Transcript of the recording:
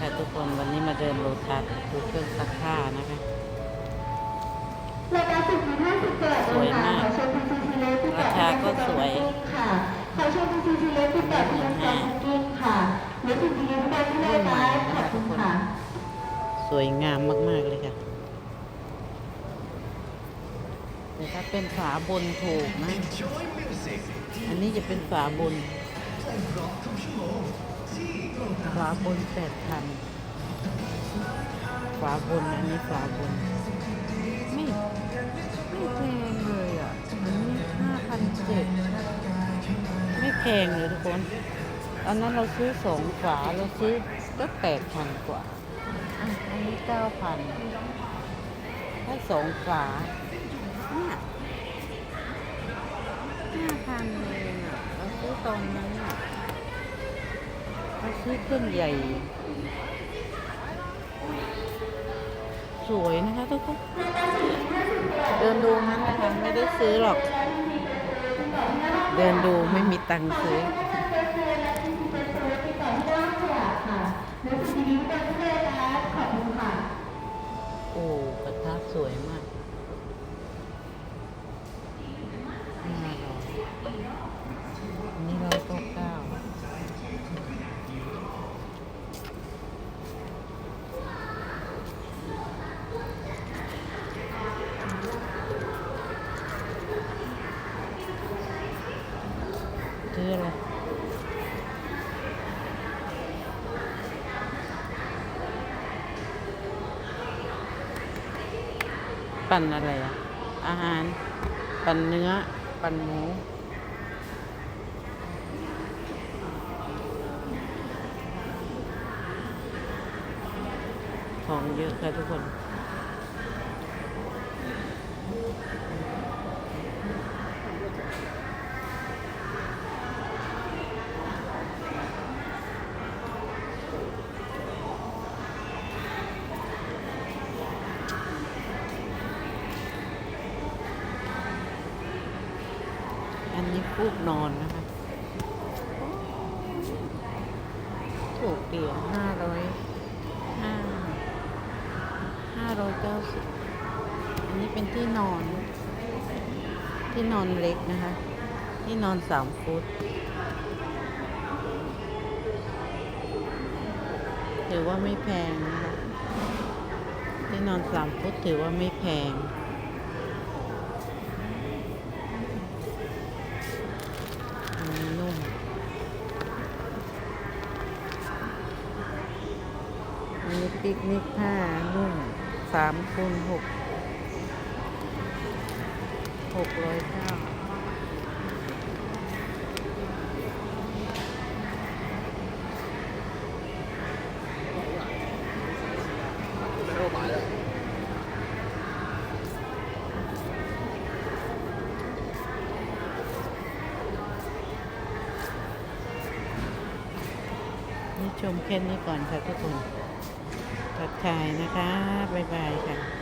ค่ะทุกคนวันนี้มาเดินโลตัสดูเครื่องซักผ้านะคะรายการสุดที่50เกิดสวยมากขอเชิญคุณซีซีเล็กที่ราคาก็สวยค่ะขอเชิญคุณซีซีเล็กที่แปดที่ยังจองกิ้งค่ะหรือสิ่งดีๆไปที่รายการขอบคุณค่ะสวยงามมากๆเลยค่ะแต่ถ้าเป็นฝาบนถูกนะ อันนี้จะเป็นฝาบน ฝาบนแปดพันฝาบนอันนี้ฝาบน ไม่ไม่แพงเลยอะอันนี้ห้าพันเจ็ดไม่แพงเลยทุกคนตอนนั้นเราซื้อสองฝาเราซื้อก็แปดพันกว่าอะอันนี้เก้าพันได้สองฝาเนี่ยห้าพันเองอะเราซื้อตอนนั้นอะ เขาซื้อเครื่องใหญ่ สวยนะคะทุกคนเดินดูนั้นนะคะ ไม่ได้ซื้อหรอก เดินดูไม่มีตังค์ซื้อ ซื้ออะไรปั่นอะไรอะอาหาร ปั่นเนื้อ ปั่นหมูของเยอะค่ะทุกคน อันนี้ฟูกนอนนะคะ ถูกเดียวห้าร้อยห้าห้าร้อยเก้าสิบอันนี้เป็นที่นอน ที่นอนเล็กนะคะ ที่นอนสามฟุตถือว่าไม่แพงนะคะที่นอนสามฟุตถือว่าไม่แพง อันนี้นุ่ม อันนี้ปิกนิกผ้านุ่มสามคูณหกหกร้อยเก้านี่ชมแค่นี้ก่อนค่ะทุกคน ทักทายนะคะ บ๊ายบายค่ะ